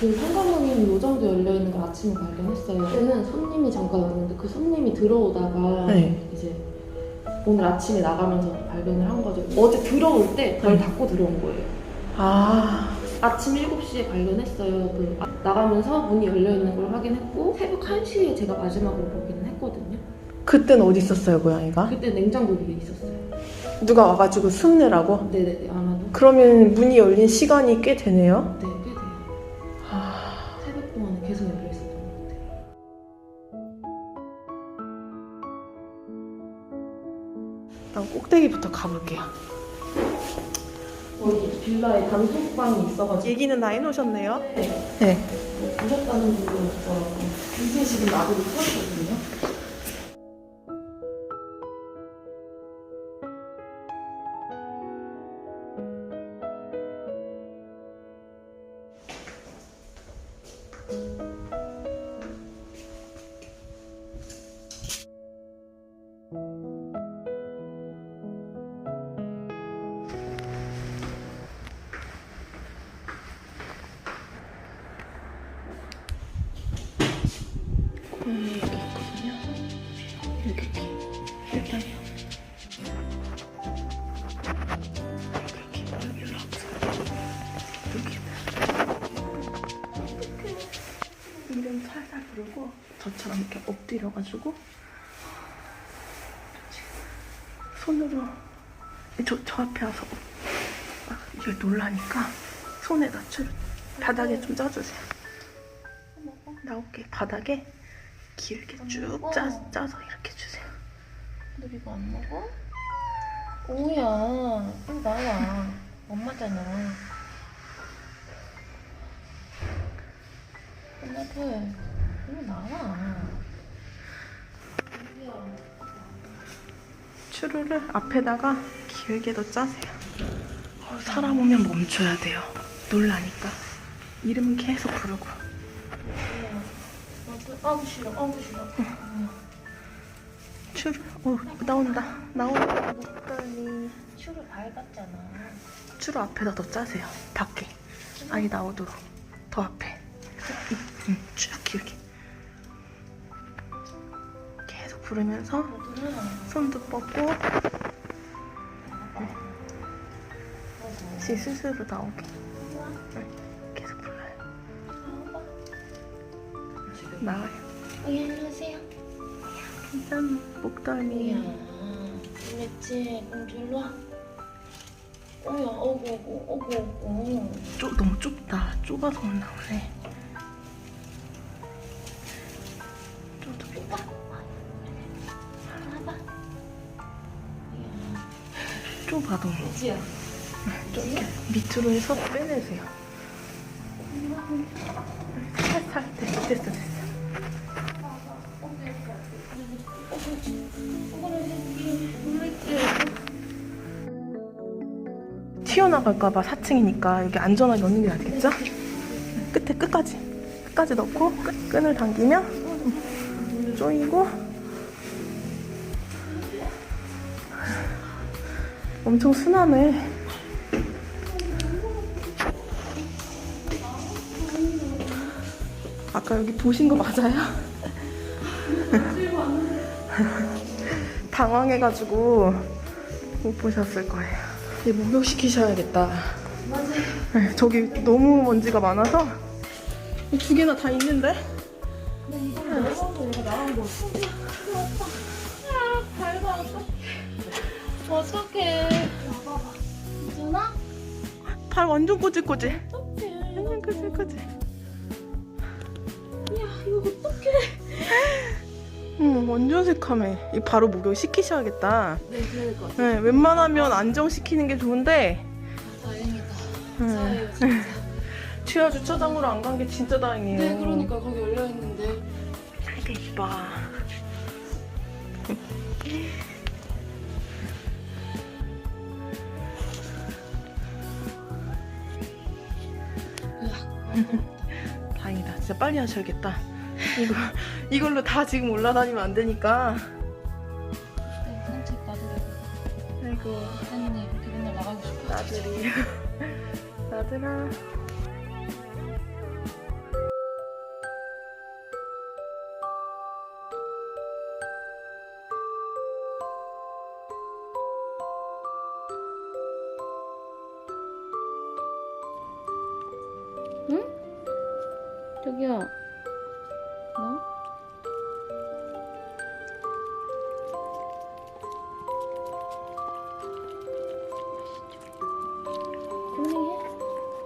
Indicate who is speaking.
Speaker 1: 그 현관문이 요 정도 열려 있는 걸 아침에 발견했어요. 그때는 손님이 잠깐 왔는데 그 손님이 들어오다가
Speaker 2: 네.
Speaker 1: 이제 오늘 아침에 나가면서 발견을 한 거죠. 어제 들어올 때발
Speaker 2: 네.
Speaker 1: 닫고 들어온 거예요.
Speaker 2: 아,
Speaker 1: 아침 7시에 발견했어요. 그 아- 나가면서 문이 열려 있는 걸 확인했고 새벽 1시에 제가 마지막으로 보기는 했거든요.
Speaker 2: 그땐 어디 있었어요, 고양이가?
Speaker 1: 그때 냉장고 위에 있었어요.
Speaker 2: 누가 와가지고 숨내라고?
Speaker 1: 네네네 아마도.
Speaker 2: 그러면 문이 열린 시간이 꽤 되네요.
Speaker 1: 네,
Speaker 2: 일단 꼭대기부터 가볼게요.
Speaker 1: 여기 빌라에 단톡방이 있어가지고
Speaker 2: 얘기는 다 해놓으셨네요.
Speaker 1: 네.
Speaker 2: 네.
Speaker 1: 보셨다는 분도 있더라고요. 이게 지금 나보고 터졌거든요.
Speaker 2: 여기 있거든요. 여기. 이렇게. 이름 살살 부르고 저처럼 이렇게 엎드려가지고 손으로 저, 저 앞에 와서 아, 이게 놀라니까 손에다 줄 바닥에 좀 짜주세요. 나올게 바닥에 길게 쭉 짜, 짜서 이렇게 주세요.
Speaker 3: 근데 이거 안 먹어? 오야, 빨리 나와. 엄마잖아. 엄마한테 빨리 나와.
Speaker 2: 추루를 앞에다가 길게 더 짜세요. 어, 사람 오면 멈춰야 돼요. 놀라니까. 이름 계속 부르고.
Speaker 3: 아우 싫어, 아우 싫어.
Speaker 2: 추루, 어, 나온다. 나온다. 목덜미.
Speaker 3: 슈를 밝았잖아.
Speaker 2: 추루 앞에다 더 짜세요. 밖에. 아니 나오도록. 더 앞에. 응, 쭉 길게. 계속 부르면서
Speaker 3: 얘들아,
Speaker 2: 손도 뻗고 지 스스로 나오게 나와요.
Speaker 3: 오야 안녕하세요.
Speaker 2: 짠 목덜미
Speaker 3: 오야, 놀랬지? 공주 일로 와. 오야, 어구, 어구, 어구, 어구.
Speaker 2: 좁, 너무 좁다. 좁아서 못 나오네. 좁아 너무.
Speaker 1: 지야.
Speaker 2: 좀 밑으로 해서 빼내세요. 살살 됐어 됐어 튀어나갈까봐 4층이니까 여기 안전하게 넣는 게 낫겠죠? 끝에 끝까지 끝까지 넣고 끈 을 당기면 조이고 엄청 순하네 아까 여기 보신 거 맞아요? 당황해가지고 못 보셨을 거예요. 이제 목욕시키셔야겠다. 맞아요. 저기 너무 먼지가 많아서 두 개나 다 있는데?
Speaker 3: 어떡해. 괜찮아?
Speaker 2: 발 완전 꼬질꼬질.
Speaker 3: 어떡해.
Speaker 2: 완전 꼬질꼬질.
Speaker 3: 야, 이거 어떡해.
Speaker 2: 응, 완전 새카매. 이 바로 목욕 시키셔야겠다.
Speaker 1: 네, 그럴 것 같아요.
Speaker 2: 네, 웬만하면 안정시키는 게 좋은데
Speaker 3: 다행이다.
Speaker 2: 응.
Speaker 3: 감사해요, 진짜.
Speaker 2: 취하 주차장으로 안 간 게 진짜 다행이에요.
Speaker 1: 네, 그러니까 거기 열려 있는데
Speaker 2: 아이고 이뻐. 다행이다. 진짜 빨리 하셔야겠다. 이걸 이걸로 다 지금 올라다니면 안 되니까.
Speaker 3: 네, 산책 나들이.
Speaker 2: 아이고
Speaker 3: 선생님 이렇게 맨날 나가고 싶어.
Speaker 2: 나들이 나들아.
Speaker 1: 저기요.